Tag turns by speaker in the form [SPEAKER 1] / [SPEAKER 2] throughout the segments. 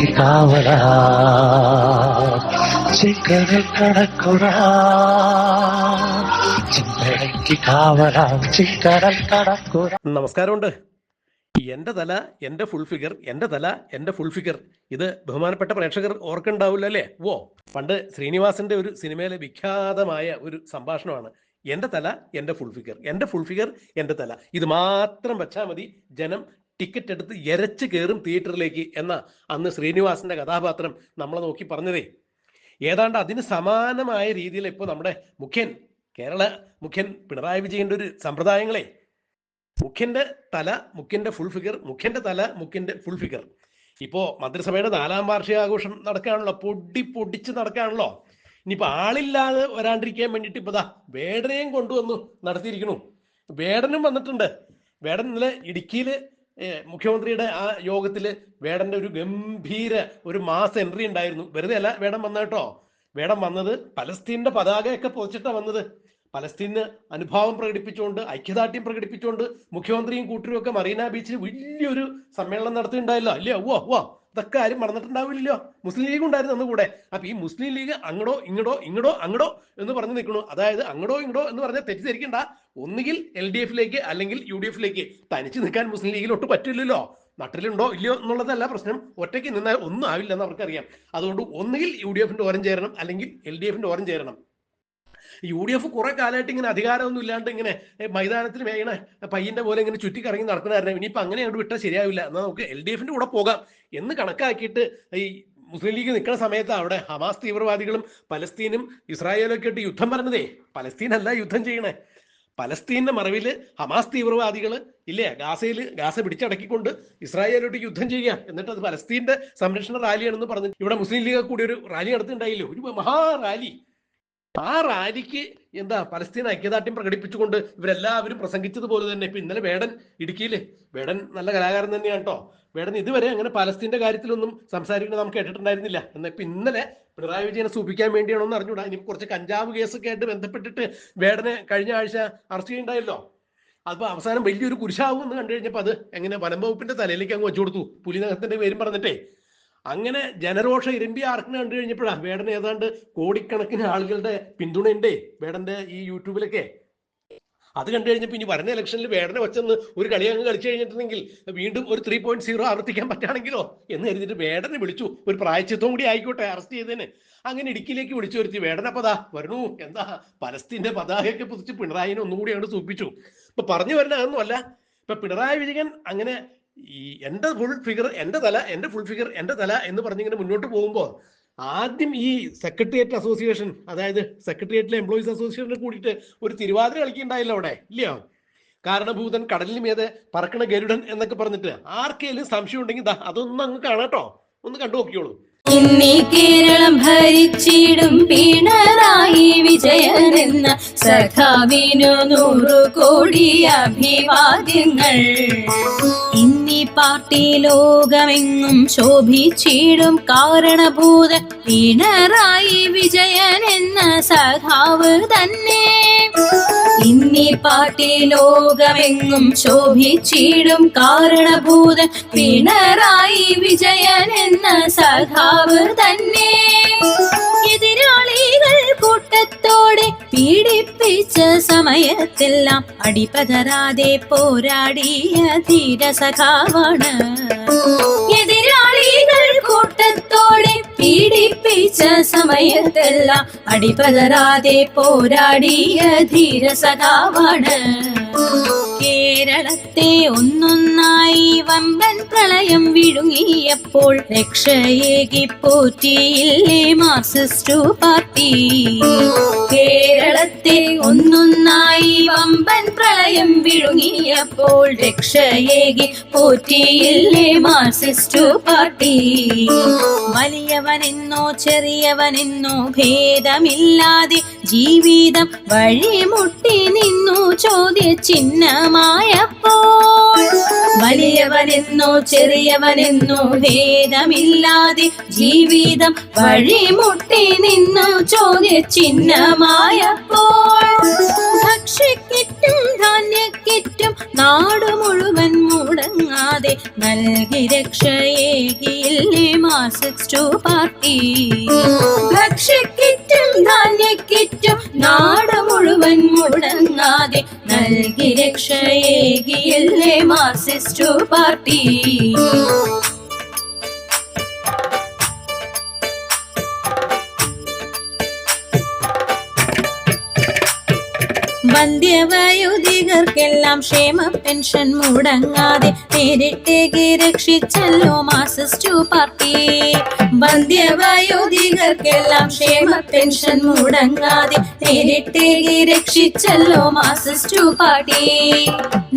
[SPEAKER 1] ചിന്തയ്ക്ക് കാവലാ. ചിക്കറി കടക്കുറാ. ചിന്തയ്ക്ക് കാവലാ. ചിക്കറൽ കടക്കുറ.
[SPEAKER 2] നമസ്കാരമുണ്ട്. എന്റെ തല എന്റെ ഫുൾ ഫിഗർ എന്റെ തല എന്റെ ഫുൾ ഫിഗർ ഇത് ബഹുമാനപ്പെട്ട പ്രേക്ഷകർ ഓർക്കുണ്ടാവില്ല അല്ലേ? ഓ പണ്ട് ശ്രീനിവാസന്റെ ഒരു സിനിമയിലെ വിഖ്യാതമായ ഒരു സംഭാഷണമാണ്. എന്റെ തല എന്റെ ഫുൾ ഫിഗർ എന്റെ ഫുൾ ഫിഗർ എന്റെ തല. ഇത് മാത്രം വെച്ചാൽ മതി ജനം ടിക്കറ്റ് എടുത്ത് എരച്ച് കയറും തിയേറ്ററിലേക്ക് എന്ന അന്ന് ശ്രീനിവാസിന്റെ കഥാപാത്രം നമ്മളെ നോക്കി പറഞ്ഞതേ. ഏതാണ്ട് അതിന് സമാനമായ രീതിയിൽ ഇപ്പോൾ നമ്മുടെ മുഖ്യൻ കേരള മുഖ്യൻ പിണറായി വിജയന്റെ ഒരു സമ്പ്രദായങ്ങളെ. മുഖ്യന്റെ തല മുഖ്യന്റെ ഫുൾ ഫിഗർ മുഖ്യന്റെ തല മുഖ്യന്റെ ഫുൾ ഫിഗർ ഇപ്പോ മന്ത്രിസഭയുടെ നാലാം വാർഷികാഘോഷം നടക്കുകയാണല്ലോ പൊടി പൊടിച്ച് നടക്കുകയാണല്ലോ ഇനിയിപ്പോ ആളില്ലാതെ വരാണ്ടിരിക്കാൻ വേണ്ടിയിട്ട് ഇപ്പൊ ദാ വേടനെയും കൊണ്ടുവന്നു നടത്തിയിരിക്കണു വേടനും വന്നിട്ടുണ്ട്. വേടൻ ഇന്നലെ ഇടുക്കിയിൽ ഏഹ്, മുഖ്യമന്ത്രിയുടെ ആ യോഗത്തിൽ വേടന്റെ ഒരു ഗംഭീര ഒരു മാസ് എൻട്രി ഉണ്ടായിരുന്നു. വെറുതെ അല്ല വേടം വന്ന കേട്ടോ. വേടൻ വന്നത് പലസ്തീന്റെ പതാകയൊക്കെ പൊതിച്ചിട്ടാ വന്നത്. പലസ്തീന് അനുഭാവം പ്രകടിപ്പിച്ചുകൊണ്ട് ഐക്യദാർഢ്യം പ്രകടിപ്പിച്ചുകൊണ്ട് മുഖ്യമന്ത്രിയും കൂട്ടരും ഒക്കെ മറീന ബീച്ചിൽ വലിയൊരു സമ്മേളനം നടത്തിയിട്ടുണ്ടായില്ല. അല്ലേ? ഓ ഓ ഇതൊക്കെ ആരും മറന്നിട്ടുണ്ടാവില്ലല്ലോ. മുസ്ലിം ലീഗ് ഉണ്ടായിരുന്നു അന്ന് കൂടെ. അപ്പൊ ഈ മുസ്ലിം ലീഗ് അങ്ങടോ ഇങ്ങടോ ഇങ്ങടോ അങ്ങടോ എന്ന് പറഞ്ഞു നിൽക്കണു അതായത് അങ്ങടോ ഇങ്ങടോ എന്ന് പറഞ്ഞാൽ തെറ്റിദ്ധരിക്കണ്ട. ഒന്നുകിൽ എൽ ഡി എഫിലേക്ക് അല്ലെങ്കിൽ യു ഡി എഫിലേക്ക് തനിച്ച് നിൽക്കാൻ മുസ്ലിം ലീഗിൽ ഒട്ടും പറ്റില്ലല്ലോ. നട്ടിലുണ്ടോ ഇല്ലയോ എന്നുള്ളതല്ല പ്രശ്നം. ഒറ്റയ്ക്ക് നിന്നാൽ ഒന്നും ആവില്ല എന്ന് അവർക്കറിയാം. അതുകൊണ്ട് ഒന്നുകിൽ യു ഡി എഫിന്റെ ഓരം ചേരണം അല്ലെങ്കിൽ എൽ ഡി എഫിന്റെ ഓരം ചേരണം. യു ഡി എഫ് കുറെ കാലമായിട്ട് ഇങ്ങനെ അധികാരമൊന്നും ഇല്ലാണ്ട് ഇങ്ങനെ മൈതാനത്തിൽ വേണ പയ്യന്റെ പോലെ ഇങ്ങനെ ചുറ്റിക്കറങ്ങി നടക്കണമായിരുന്നു ഇനിയിപ്പോ അങ്ങനെ അങ്ങോട്ട് വിട്ടാൽ ശരിയാവില്ല. എന്നാൽ നമുക്ക് എൽ ഡി എഫിന്റെ കൂടെ പോകാം. എന്ന് കണക്കാക്കിയിട്ട് ഈ മുസ്ലിം ലീഗ് നിൽക്കുന്ന സമയത്ത് അവിടെ ഹമാസ് തീവ്രവാദികളും പലസ്തീനും ഇസ്രായേലും ഒക്കെ ആയിട്ട് യുദ്ധം പറഞ്ഞതേ. പലസ്തീൻ അല്ല യുദ്ധം ചെയ്യണേ. പലസ്തീന്റെ മറവിൽ ഹമാസ് തീവ്രവാദികൾ ഇല്ലേ ഗാസയിൽ ഗാസ പിടിച്ചടക്കിക്കൊണ്ട് ഇസ്രായേലോട്ട് യുദ്ധം ചെയ്യുക എന്നിട്ട് അത് പലസ്തീന്റെ സംരക്ഷണ റാലിയാണെന്ന് പറഞ്ഞു ഇവിടെ മുസ്ലിം ലീഗ് കൂടി ഒരു റാലി നടത്തിണ്ടായില്ലേ ഒരു മഹാ റാലി. ആ റാലിക്ക് എന്താ പലസ്തീൻ ഐക്യദാർഢ്യം പ്രകടിപ്പിച്ചുകൊണ്ട് ഇവരെല്ലാവരും പ്രസംഗിച്ചതുപോലെ തന്നെ. ഇപ്പൊ ഇന്നലെ വേടൻ ഇടുക്കിയിലെ വേടൻ നല്ല കലാകാരൻ തന്നെയാണ് കേട്ടോ വേടൻ ഇതുവരെ അങ്ങനെ പലസ്തീന്റെ കാര്യത്തിലൊന്നും സംസാരിക്കുന്നത് നമുക്ക് കേട്ടിട്ടുണ്ടായിരുന്നില്ല. എന്നാൽ ഇപ്പൊ ഇന്നലെ പിണറായി വിജയനെ സൂപ്പിക്കാൻ വേണ്ടിയാണോ എന്ന് അറിഞ്ഞൂടാ ഇനി കുറച്ച് കഞ്ചാവ് കേസൊക്കെ ആയിട്ട് ബന്ധപ്പെട്ടിട്ട് വേടനെ കഴിഞ്ഞ ആഴ്ച അറസ്റ്റ് ചെയ്യുന്നുണ്ടായല്ലോ അപ്പൊ അവസാനം വലിയൊരു കുരിശാവും എന്ന് കണ്ടു കഴിഞ്ഞപ്പോ അത് എങ്ങനെ വനം വകുപ്പിന്റെ തലയിലേക്ക് അങ്ങ് വെച്ചു കൊടുത്തു. പുലിനഗത്തിന്റെ പേരും പറഞ്ഞിട്ടേ. അങ്ങനെ ജനരോഷം ഇരമ്പി ആർക്കിനെ കണ്ടു കഴിഞ്ഞപ്പോഴാ വേടൻ ഏതാണ്ട് കോടിക്കണക്കിന് ആളുകളുടെ പിന്തുണയുണ്ടേ വേടന്റെ ഈ യൂട്യൂബിലൊക്കെ. അത് കണ്ടു കഴിഞ്ഞപ്പോൾ ഇനി വരുന്ന ഇലക്ഷനിൽ വേടനെ വെച്ചെന്ന് ഒരു കളി അങ്ങ് കളിച്ചു കഴിഞ്ഞിട്ടുണ്ടെങ്കിൽ വീണ്ടും ഒരു ത്രീ പോയിന്റ് സീറോ ആവർത്തിക്കാൻ പറ്റുകയാണെങ്കിലോ എന്ന് കരുതിയിട്ട് വേടനെ വിളിച്ചു. ഒരു പ്രായച്ചിത്വം കൂടി ആയിക്കോട്ടെ അറസ്റ്റ് ചെയ്തതിന് അങ്ങനെ ഇടുക്കിയിലേക്ക് വിളിച്ചു വരുത്തി. വേടനപ്പതാ വരണു. എന്താ പലസ്തീന്റെ പതാകയൊക്കെ പുതിച്ച് പിണറായിനെ ഒന്നുകൂടി അങ്ങോട്ട് സൂപ്പിച്ചു. ഇപ്പൊ പറഞ്ഞു വരുന്ന അതൊന്നുമല്ല. ഇപ്പൊ പിണറായി വിജയൻ അങ്ങനെ ഈ എന്റെ ഫുൾ ഫിഗർ എന്റെ തല എന്റെ ഫുൾ ഫിഗർ എന്റെ തല എന്ന് പറഞ്ഞിങ്ങനെ മുന്നോട്ട് പോകുമ്പോൾ ആദ്യം ഈ സെക്രട്ടേറിയറ്റ് അസോസിയേഷൻ അതായത് സെക്രട്ടേറിയറ്റിലെ എംപ്ലോയീസ് അസോസിയേഷനെ കൂടിയിട്ട് ഒരു തിരുവാതിര കളിക്കുണ്ടായില്ല അവിടെ ഇല്ലയോ? കാരണഭൂതൻ കടലിന് മീതെ പറക്കണ ഗരുഡൻ എന്നൊക്കെ പറഞ്ഞിട്ട് ആർക്കെങ്കിലും സംശയം ഉണ്ടെങ്കിൽ അതൊന്നും അങ്ങ് കാണാട്ടോ ഒന്ന് കണ്ടു നോക്കിയോളൂ
[SPEAKER 3] കേരളം ഭരിച്ചിടും പിണറായി വിജയൻ എന്ന സഖാവിനു നൂറു കോടി അഭിവാദ്യങ്ങൾ. ഇന്നീ പാർട്ടി ലോകമെങ്ങും ശോഭിച്ചിടും കാരണഭൂത പിണറായി വിജയൻ എന്ന സഖാവ് തന്നെ. ഇന്നീ പാട്ടി ലോകമെങ്ങും ശോഭിച്ചിടും കാരണഭൂത പിണറായി വിജയൻ എന്ന സഖാവ് തന്നെ. എതിരാളികൾ കൂട്ടത്തോടെ പീഡിപ്പിച്ച സമയത്തെല്ലാം അടിപതരാതെ പോരാടിയ ധീരസഖാവാണ്. എതിരാളികൾ കൂട്ടത്തോടെ പീഡിപ്പിച്ച സമയത്തെല്ലാം അടിപതരാതെ പോരാടിയ ധീരസഖാവാണ്. കേരളത്തെ ഒന്നൊന്നായി വമ്പൻ പ്രളയം വിഴുങ്ങിയപ്പോൾ രക്ഷയേകി പോറ്റിയില്ലേ മാർസിസ്റ്റു പാർട്ടി കേരളത്തെ ഒന്നൊന്നായി വമ്പൻ പ്രളയം വിഴുങ്ങിയപ്പോൾ രക്ഷയേകി പോറ്റിയില്ലേ മാർസിസ്റ്റു പാർട്ടി. വലിയവനെന്നോ ചെറിയവനെന്നോ ഭേദമില്ലാതെ ജീവിതം വഴിമുട്ടി നിന്നു ചോദ്യ ചിഹ്നമായപ്പോൾ വലിയവനെന്നോ ചെറിയവനെന്നോ ഭേദമില്ലാതെ ജീവിതം വഴിമുട്ടി നിന്നു ചോദ്യ ചിഹ്നമായപ്പോൾ ഭക്ഷ്യക്കിറ്റും ധാന്യക്കിറ്റും നാട് മുഴുവൻ മുടങ്ങാതെ നൽകി രക്ഷയേകിയില്ലേ മാർസിക്സ് ടു പാർട്ടി. ഭക്ഷ്യക്കിറ്റും ധാന്യക്കിറ്റും നാട് മുഴുവൻ മുടങ്ങാതെ നൽകി രക്ഷയേകിയില്ലേ മാർസിസ്റ്റ് ടു പാർട്ടി. വന്ധ്യവയോധികർക്കെല്ലാം ക്ഷേമ പെൻഷൻ മുടങ്ങാതെ നേരിട്ടേക്ക് രക്ഷിച്ചല്ലോ മാർസിസ്റ്റ് പാർട്ടി. വന്ധ്യവയോധികർക്കെല്ലാം ക്ഷേമ പെൻഷൻ മുടങ്ങാതെ നേരിട്ടേക്ക് രക്ഷിച്ചല്ലോ മാർസിസ്റ്റ് പാർട്ടി.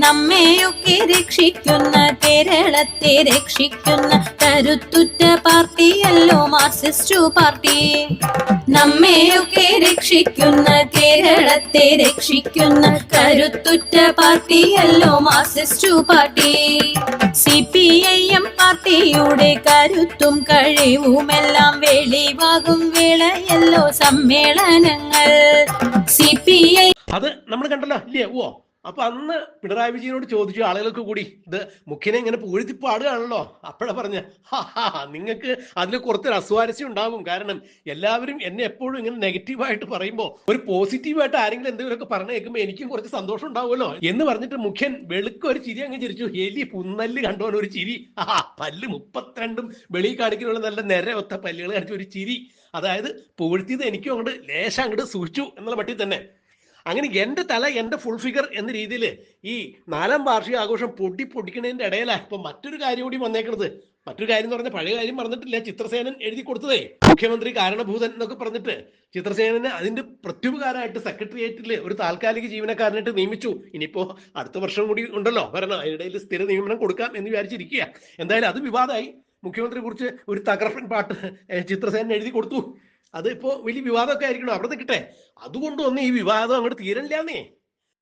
[SPEAKER 3] നമ്മെയൊക്കെ രക്ഷിക്കുന്ന കേരളത്തെ രക്ഷിക്കുന്ന കരുത്തുറ്റ പാർട്ടിയല്ലോ മാർസിസ്റ്റു പാർട്ടി. നമ്മെയൊക്കെ രക്ഷിക്കുന്ന കേരളത്തെ രക്ഷിക്കുന്ന കരുത്തുറ്റ പാർട്ടിയല്ലോ Marxist party. C P I M പാർട്ടിയുടെ കരുത്തും കഴിവുമെല്ലാം വെളിവാകും വേളയല്ലോ സമ്മേളനങ്ങൾ. സി പി ഐ
[SPEAKER 2] അത് നമ്മൾ കണ്ടല്ലോ ഇല്ലേ? ഓ അപ്പൊ അന്ന് പിണറായി വിജയനോട് ചോദിച്ചു ആളുകൾക്ക് കൂടി ഇത് മുഖ്യനെ ഇങ്ങനെ പൂഴ്ത്തി പാടുകയാണല്ലോ? അപ്പോഴാ പറഞ്ഞ നിങ്ങൾക്ക് അതിൽ കുറച്ചൊരു അസ്വാരസ്യം ഉണ്ടാകും. കാരണം എല്ലാവരും എന്നെ എപ്പോഴും ഇങ്ങനെ നെഗറ്റീവായിട്ട് പറയുമ്പോൾ ഒരു പോസിറ്റീവായിട്ട് ആരെങ്കിലും എന്തെങ്കിലുമൊക്കെ പറഞ്ഞു കേൾക്കുമ്പോൾ എനിക്കും കുറച്ച് സന്തോഷം ഉണ്ടാവുമല്ലോ. എന്ന് പറഞ്ഞിട്ട് മുഖ്യൻ വെളുക്ക ഒരു ചിരി അങ്ങ് ചിരിച്ചു. എലി പുന്നല്ല് കണ്ടോൻ ഒരു ചിരി. ആ പല്ല് മുപ്പത്തിരണ്ടും വെളി കാണിക്കാനുള്ള നല്ല നിര ഒത്ത പല്ലുകൾ കാണിച്ച ഒരു ചിരി. അതായത് പൂഴ്ത്തിയത് എനിക്കും അങ്ങോട്ട് ലേശം അങ്ങോട്ട് സൂക്ഷിച്ചു എന്നുള്ള മട്ടിൽ തന്നെ. അങ്ങനെ എന്റെ തല എന്റെ ഫുൾ ഫിഗർ എന്ന രീതിയിൽ ഈ നാലാം വാർഷിക ആഘോഷം പൊടി പൊടിക്കുന്നതിന്റെ ഇടയിലാണ് ഇപ്പം മറ്റൊരു കാര്യം കൂടി വന്നേക്കുന്നത് മറ്റൊരു കാര്യം എന്ന് പറഞ്ഞാൽ പഴയ കാര്യം പറഞ്ഞിട്ടില്ല ചിത്രസേനൻ എഴുതി കൊടുത്തതേ. മുഖ്യമന്ത്രി കാരണഭൂതൻ എന്നൊക്കെ പറഞ്ഞിട്ട് ചിത്രസേനന് അതിന്റെ പ്രത്യുപകാരമായിട്ട് സെക്രട്ടേറിയറ്റിൽ ഒരു താൽക്കാലിക ജീവനക്കാരനായിട്ട് നിയമിച്ചു. ഇനിയിപ്പോ അടുത്ത വർഷം കൂടി ഉണ്ടല്ലോ. ഭരണം അതിനിടയിൽ സ്ഥിര നിയമനം കൊടുക്കാം എന്ന് വിചാരിച്ചിരിക്കുക എന്തായാലും അത് വിവാദമായി. മുഖ്യമന്ത്രിയെ കുറിച്ച് ഒരു തകർപ്പൻ പാട്ട് ചിത്രസേനൻ എഴുതി കൊടുത്തു. അത് ഇപ്പോ വലിയ വിവാദമൊക്കെ ആയിരിക്കണം? അവിടെ നിൽക്കട്ടെ അതുകൊണ്ടൊന്നും ഈ വിവാദം അങ്ങോട്ട് തീരണില്ലാന്നേ.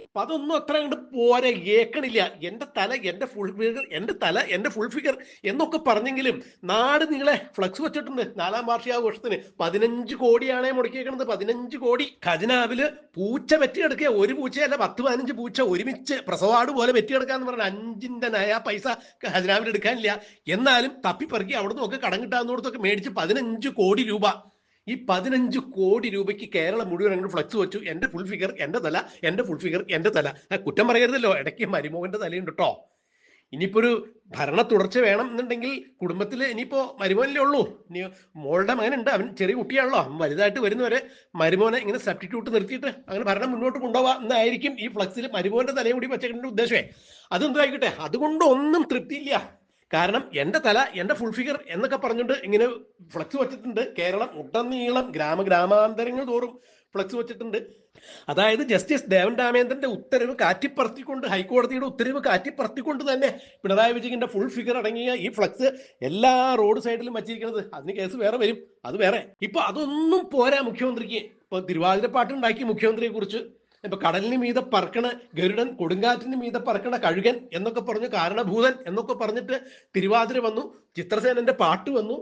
[SPEAKER 2] അപ്പൊ അതൊന്നും അത്ര അങ്ങോട്ട് പോരെ ഏക്കണില്ല എന്റെ തല എന്റെ ഫുൾ ഫിഗർ എന്റെ തല എന്റെ ഫുൾ ഫിഗർ എന്നൊക്കെ പറഞ്ഞെങ്കിലും നാട് നിങ്ങളെ ഫ്ലക്സ് വെച്ചിട്ടുണ്ട്. നാലാം വാർഷികാഘോഷത്തിന്. പതിനഞ്ച് കോടിയാണേ മുടക്കിയേക്കണത്. പതിനഞ്ച് കോടി. ഖജനാവിൽ പൂച്ച വെറ്റിയെടുക്കുക ഒരു പൂച്ചയല്ല പത്ത് പതിനഞ്ച് പൂച്ച ഒരുമിച്ച് പ്രസവാട് പോലെ വെറ്റിയെടുക്കാന്ന് പറഞ്ഞ അഞ്ചിന്റെ നയ പൈസ ഖജനാവിൽ എടുക്കാനില്ല. എന്നാലും തപ്പിപ്പറക്കി അവിടെ നിന്നൊക്കെ കടം കിട്ടാവുന്നിടത്തൊക്കെ മേടിച്ച് പതിനഞ്ച് കോടി രൂപ ഈ പതിനഞ്ച് കോടി രൂപയ്ക്ക് കേരളം മുഴുവൻ അങ്ങോട്ട് ഫ്ലക്സ് വെച്ചു. എന്റെ ഫുൾ ഫിഗർ എന്റെ തല എന്റെ ഫുൾ ഫിഗർ എന്റെ തല. കുറ്റം പറയരുതല്ലോ. ഇടയ്ക്ക് മരുമോഹന്റെ തലയുണ്ട് കേട്ടോ ഇനിയിപ്പോ ഒരു ഭരണ തുടർച്ച വേണം എന്നുണ്ടെങ്കിൽ കുടുംബത്തിൽ ഇനിയിപ്പോ മരുമോനല്ലേ ഉള്ളൂ. ഇനി മോളുടെ മകനുണ്ട്. അവൻ ചെറിയ കുട്ടിയാണല്ലോ. അവൻ വലുതായിട്ട് വരുന്നവരെ മരുമോനെ ഇങ്ങനെ സബ്സ്റ്റിറ്റ്യൂട്ട് നിർത്തിയിട്ട് അങ്ങനെ ഭരണം മുന്നോട്ട് കൊണ്ടുപോകാം എന്നായിരിക്കും ഈ ഫ്ലക്സിൽ മരുമോന്റെ തലയും കൂടി വെച്ചേക്കേണ്ട ഉദ്ദേശമേ. അതെന്തോ ആയിക്കട്ടെ തൃപ്തിയില്ല. കാരണം എന്റെ തല എന്റെ ഫുൾ ഫിഗർ എന്നൊക്കെ പറഞ്ഞുകൊണ്ട് ഇങ്ങനെ ഫ്ലക്സ് വെച്ചിട്ടുണ്ട്. കേരളം ഉടനീളം ഗ്രാമ ഗ്രാമാന്തരങ്ങൾ തോറും ഫ്ലക്സ് വെച്ചിട്ടുണ്ട്. അതായത് ജസ്റ്റിസ് ദേവൻ രാമേന്ദ്രന്റെ ഉത്തരവ് കാറ്റിപ്പറത്തിക്കൊണ്ട് ഹൈക്കോടതിയുടെ ഉത്തരവ് കാറ്റിപ്പറത്തിക്കൊണ്ട് തന്നെ പിണറായി വിജയന്റെ ഫുൾ ഫിഗർ അടങ്ങിയ ഈ ഫ്ലക്സ് എല്ലാ റോഡ് സൈഡിലും വച്ചിരിക്കുന്നത്. അതിന് കേസ് വേറെ വരും. അത് വേറെ. ഇപ്പൊ അതൊന്നും പോരാ മുഖ്യമന്ത്രിക്ക്. ഇപ്പൊ തിരുവാതിരപ്പാട്ട് ഉണ്ടാക്കി മുഖ്യമന്ത്രിയെ കുറിച്ച് ഇപ്പൊ കടലിന് മീതെ പറക്കണ ഗരുഡൻ കൊടുങ്കാറ്റിന് മീതെ പറക്കണ കഴുകൻ എന്നൊക്കെ പറഞ്ഞു കാരണഭൂതൻ എന്നൊക്കെ പറഞ്ഞിട്ട് തിരുവാതിര വന്നു ചിത്രസേനന്റെ പാട്ട് വന്നു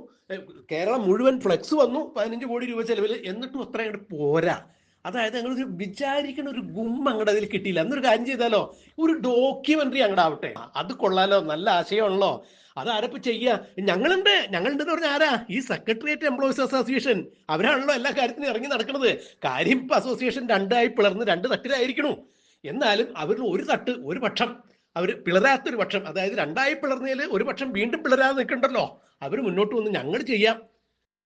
[SPEAKER 2] കേരളം മുഴുവൻ ഫ്ലെക്സ് വന്നു പതിനഞ്ച് കോടി രൂപ ചെലവിൽ എന്നിട്ടും അത്ര അങ്ങോട്ട് പോരാ. അതായത് ഞങ്ങൾ വിചാരിക്കുന്ന ഒരു ഗും അങ്ങോട്ട് അതിൽ കിട്ടിയില്ല. എന്നൊരു കാര്യം ചെയ്താലോ? ഒരു ഡോക്യുമെന്ററി അങ്ങോട്ടാവട്ടെ അത് കൊള്ളാലോ? നല്ല ആശയമാണല്ലോ. അതാരപ്പോ ചെയ്യുക ഞങ്ങളുണ്ട്. ഞങ്ങളുണ്ട് എന്ന് പറഞ്ഞാൽ ആരാ? ഈ സെക്രട്ടേറിയറ്റ് എംപ്ലോയീസ് അസോസിയേഷൻ അവരാണല്ലോ എല്ലാ കാര്യത്തിനും ഇറങ്ങി നടക്കുന്നത് കാര്യം ഇപ്പൊ അസോസിയേഷൻ രണ്ടായി പിളർന്ന് രണ്ട് തട്ടിലായിരിക്കണു. എന്നാലും അവരിൽ ഒരു തട്ട് ഒരു പക്ഷം. അവർ പിളരാത്തൊരു പക്ഷം. അതായത് രണ്ടായി പിളർന്നതിൽ ഒരു പക്ഷം വീണ്ടും പിളരാതെ നിൽക്കണ്ടല്ലോ. അവർ മുന്നോട്ട് വന്ന് ഞങ്ങൾ ചെയ്യാം.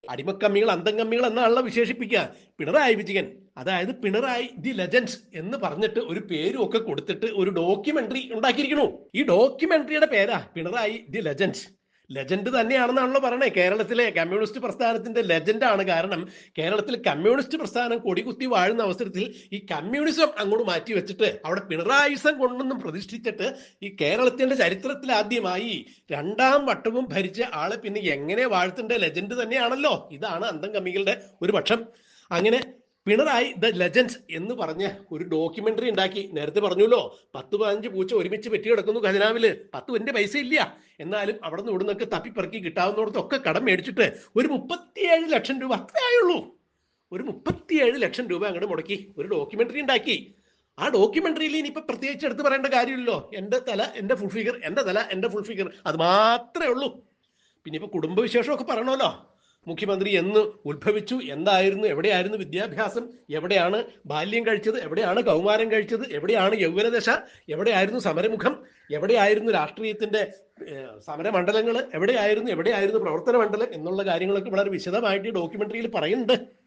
[SPEAKER 2] അടിമക്കമ്മികൾ അന്തംകമ്മികൾ എന്നാണല്ലോ വിശേഷിപ്പിക്കുക. പിണറായി വിജയൻ അതായത് പിണറായി ദി ലെജൻസ് എന്ന് പറഞ്ഞിട്ട് ഒരു പേരും ഒക്കെ കൊടുത്തിട്ട് ഒരു ഡോക്യുമെന്ററി ഉണ്ടാക്കിയിരിക്കണു ഈ ഡോക്യുമെന്ററിയുടെ പേരാ പിണറായി ദി ലെജൻഡ്സ്. ലെജൻഡ് തന്നെയാണെന്നാണല്ലോ പറയണേ കേരളത്തിലെ കമ്മ്യൂണിസ്റ്റ് പ്രസ്ഥാനത്തിന്റെ ലെജൻഡ് ആണ് കാരണം കേരളത്തിൽ കമ്മ്യൂണിസ്റ്റ് പ്രസ്ഥാനം കൊടികുത്തി വാഴുന്ന അവസരത്തിൽ ഈ കമ്മ്യൂണിസം അങ്ങോട്ട് മാറ്റി വെച്ചിട്ട് അവിടെ പിണറായിസം കൊണ്ടൊന്നും പ്രതിഷ്ഠിച്ചിട്ട് ഈ കേരളത്തിന്റെ ചരിത്രത്തിൽ ആദ്യമായി രണ്ടാം വട്ടവും ഭരിച്ച ആളെ പിന്നെ എങ്ങനെ വാഴ്ത്തേണ്ട ലെജൻഡ് തന്നെയാണല്ലോ. ഇതാണ് അന്തം കമ്മികളുടെ ഒരു പക്ഷം. അങ്ങനെ പിണറായി ദ ലെജൻസ് എന്ന് പറഞ്ഞ ഒരു ഡോക്യുമെന്ററി ഉണ്ടാക്കി. നേരത്തെ പറഞ്ഞല്ലോ പത്ത് പതിനഞ്ച് പൂച്ച ഒരുമിച്ച് പെറ്റി കിടക്കുന്നു ഖജനാവിൽ. പത്ത് എന്റെ പൈസ ഇല്ല. എന്നാലും അവിടെ നിന്ന് ഇവിടുന്നൊക്കെ തപ്പിപ്പറക്കി കിട്ടാവുന്നിടത്തൊക്കെ കടം മേടിച്ചിട്ട് ഒരു മുപ്പത്തിയേഴ് ലക്ഷം രൂപ അത്രേ ആയുള്ളൂ. ഒരു മുപ്പത്തിയേഴ് ലക്ഷം രൂപ അങ്ങോട്ട് മുടക്കി ഒരു ഡോക്യുമെന്ററി ഉണ്ടാക്കി. ആ ഡോക്യുമെന്ററിയിൽ ഇനിയിപ്പോൾ പ്രത്യേകിച്ച് എടുത്ത് പറയേണ്ട കാര്യമില്ലല്ലോ. എന്റെ തല എന്റെ ഫുൾ ഫിഗർ എന്റെ തല എന്റെ ഫുൾ ഫിഗർ അത് മാത്രമേ ഉള്ളൂ. പിന്നെ ഇപ്പോൾ കുടുംബവിശേഷമൊക്കെ പറയണമല്ലോ. മുഖ്യമന്ത്രി എന്ന് ഉത്ഭവിച്ചു. എന്തായിരുന്നു? എവിടെയായിരുന്നു വിദ്യാഭ്യാസം? എവിടെയാണ് ബാല്യം കഴിച്ചത്? എവിടെയാണ് കൗമാരം കഴിച്ചത്? എവിടെയാണ് യൗവനദശ? എവിടെയായിരുന്നു സമരമുഖം? എവിടെയായിരുന്നു രാഷ്ട്രീയത്തിന്റെ സമരമണ്ഡലങ്ങൾ എവിടെയായിരുന്നു? എവിടെയായിരുന്നു പ്രവർത്തന മണ്ഡലം എന്നുള്ള കാര്യങ്ങളൊക്കെ വളരെ വിശദമായിട്ട് ഈ ഡോക്യുമെന്ററിയിൽ പറയുന്നുണ്ട്.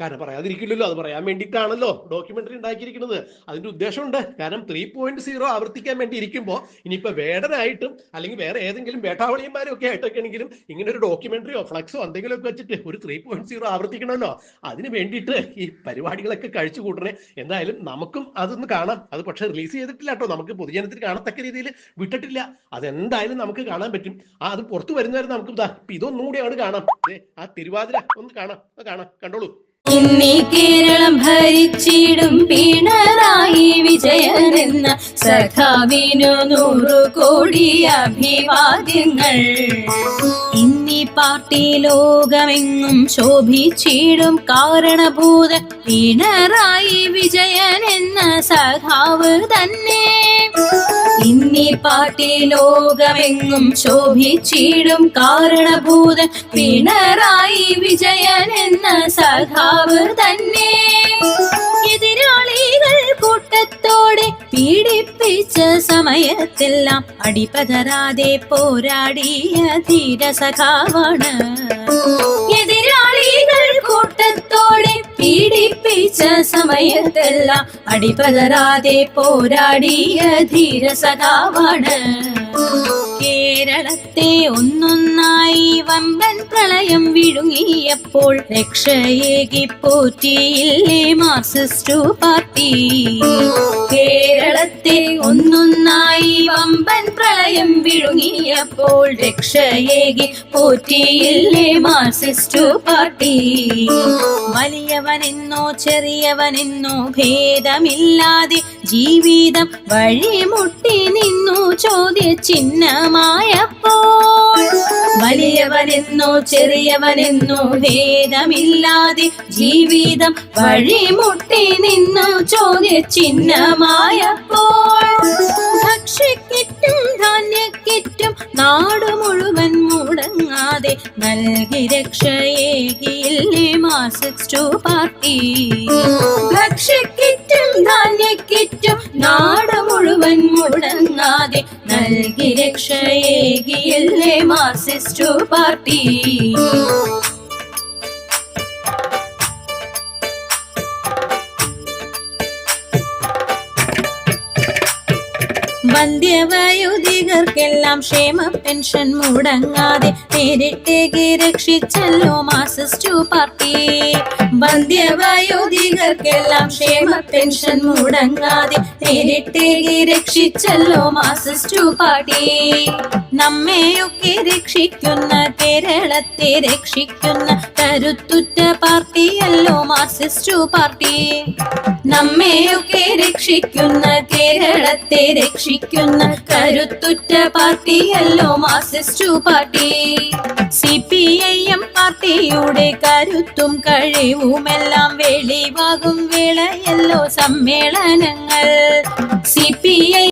[SPEAKER 2] കാരണം പറയാതിരിക്കില്ലല്ലോ അത് പറയാൻ വേണ്ടിയിട്ടാണല്ലോ ഡോക്യുമെന്ററി ഉണ്ടാക്കിയിരിക്കുന്നത്. അതിന്റെ ഉദ്ദേശമുണ്ട്. കാരണം ത്രീ പോയിന്റ് സീറോ ആവർത്തിക്കാൻ വേണ്ടി ഇരിക്കുമ്പോൾ ഇനിയിപ്പോ വേടനായിട്ടും അല്ലെങ്കിൽ വേറെ ഏതെങ്കിലും വേട്ടാവളിയന്മാരും ഒക്കെ ആയിട്ടൊക്കെ ആണെങ്കിലും ഇങ്ങനെ ഒരു ഡോക്യുമെന്ററിയോ ഫ്ലക്സോ എന്തെങ്കിലുമൊക്കെ വെച്ചിട്ട് ഒരു ത്രീ പോയിന്റ് സീറോ ആവർത്തിക്കണമല്ലോ. അതിന് വേണ്ടിയിട്ട് ഈ പരിപാടികളൊക്കെ കഴിച്ചു കൂട്ടണേ. എന്തായാലും നമുക്കും അതൊന്ന് കാണാം. അത് പക്ഷേ റിലീസ് ചെയ്തിട്ടില്ല കേട്ടോ. നമുക്ക് പൊതുജനത്തിന് കാണത്തക്ക രീതിയിൽ വിട്ടിട്ടില്ല. അതെന്തായാലും നമുക്ക് കാണാൻ പറ്റും. ആ അത് പുറത്തു വരുന്നവരെ നമുക്ക് ഇതൊന്നും കൂടി അങ്ങോട്ട് കാണാം ആ തിരുവാതിര ഒന്ന് കാണാം. കാണാം. കണ്ടോളൂ.
[SPEAKER 3] ഇന്നീ കേരളം ഭരിച്ചിടും പിണറായി വിജയൻ എന്ന സഖാവിനു നൂറു കോടി അഭിവാദ്യങ്ങൾ. ഇന്നീ പാർട്ടി ലോകമെങ്ങും ശോഭിച്ചിടും കാരണഭൂത പിണറായി വിജയൻ എന്ന സഖാവ് തന്നെ. ഇന്നീ പാർട്ടി ലോകമെങ്ങും ശോഭിച്ചിടും കാരണഭൂത പിണറായി വിജയൻ എന്ന സഖാവ് തന്നെ. എതിരാളികൾ കൂട്ടത്തോടെ പീഡിപ്പിച്ച സമയത്തെല്ലാം അടിപതരാതെ പോരാടിയ ധീര സഖാവാണ് എതിരാളികൾ കൂട്ടത്തോടെ പീഡിപ്പിച്ച സമയത്തെല്ലാം അടിപതരാതെ പോരാടിയ ധീര സഖാവാണ് കേരളത്തെ ഒന്നൊന്നായി വമ്പൻ പ്രളയം വിഴുങ്ങിയപ്പോൾ രക്ഷയേകി പോറ്റിയില്ലേ മാർസിസ്റ്റു പാർട്ടി. കേരളത്തെ ഒന്നൊന്നായി വമ്പൻ പ്രളയം വിഴുങ്ങിയപ്പോൾ രക്ഷയേകി പോറ്റിയില്ലേ മാർസിസ്റ്റു പാർട്ടി. വലിയവനെന്നോ ചെറിയവനെന്നോ ഭേദമില്ലാതെ ജീവിതം വഴിമുട്ടി നിന്നു ചോദ്യ ചിഹ്നമായപ്പോൾ വലിയവനെന്നോ ചെറിയവനെന്നോ ഭേദമില്ലാതെ ജീവിതം വഴിമുട്ടി നിന്നു ചോദ്യ ചിഹ്നമായപ്പോൾ ഭക്ഷ്യക്കിറ്റും ധാന്യക്കിറ്റും നാട് മുഴുവൻ മുടങ്ങാതെ നൽകി രക്ഷയേകിയില്ലേ മാർസിസ്റ്റു പാർട്ടി. ഭക്ഷ്യക്കിറ്റും ധാന്യക്കിറ്റും നാട് മുഴുവൻ മുടങ്ങാതെ നൽകി രക്ഷയേകിയല്ലേ മാർസിസ്റ്റു പാർട്ടി. വന്ധ്യവയോധികർക്കെല്ലാം ക്ഷേമ പെൻഷൻ മുടങ്ങാതെ നേരിട്ടേക്ക് രക്ഷിച്ചല്ലോ മാസിസ്റ്റു പാർട്ടി. വന്ധ്യവയോധികർക്കെല്ലാം ക്ഷേമ പെൻഷൻ മുടങ്ങാതെ നേരിട്ടേക്ക് രക്ഷിച്ചല്ലോ മാസിസ്റ്റു പാർട്ടി. നമ്മയൊക്കെ രക്ഷിക്കുന്ന കേരളത്തെ രക്ഷിക്കുന്ന കരുത്തുറ്റ പാർട്ടിയല്ലോ മാർസിസ്റ്റു പാർട്ടി. നമ്മെയൊക്കെ രക്ഷിക്കുന്ന കേരളത്തെ രക്ഷിക്കുന്ന കരുത്തുറ്റ പാർട്ടിയല്ലോ Marxist party. C P I M പാർട്ടിയുടെ കരുത്തും കഴിവുമെല്ലാം വെളിവാകും വേളയല്ലോ സമ്മേളനങ്ങൾ. C P I